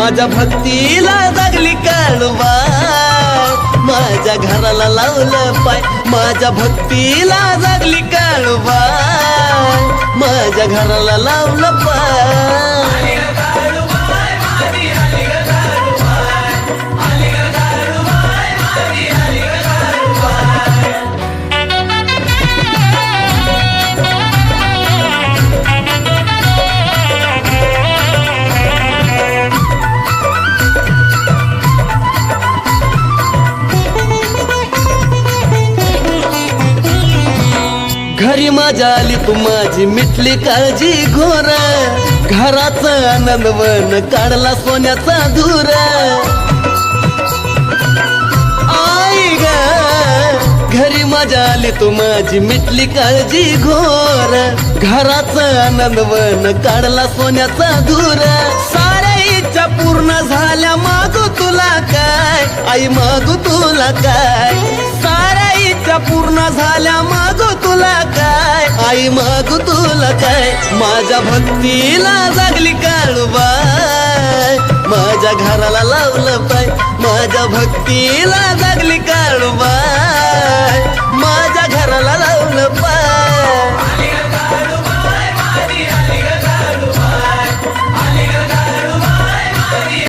माझ्या भक्तीला जागली काळूबा माझ्या घराला लावलं पाय. माझ्या भक्तीला जागली काळूबा माझ्या घराला लावलं पाय. घरी माझ्या आली माझी मिटली काळजी घोर. घराचा आनंदवन काढला सोन्याचा धूर. आई ग घरी माझ्या आली तू माझी मिटली काळजी घोर. घराचा आनंदवन काढला सोन्याचा धूर. साऱ्या इच्छा पूर्ण झाल्या मागू तुला काय? आई मागू तुला काय? आई मागू तुला काय? माझ्या भक्तीला जागली काळूबाय माझ्या घराला लावलं पाय. माझ्या भक्तीला जागली काळू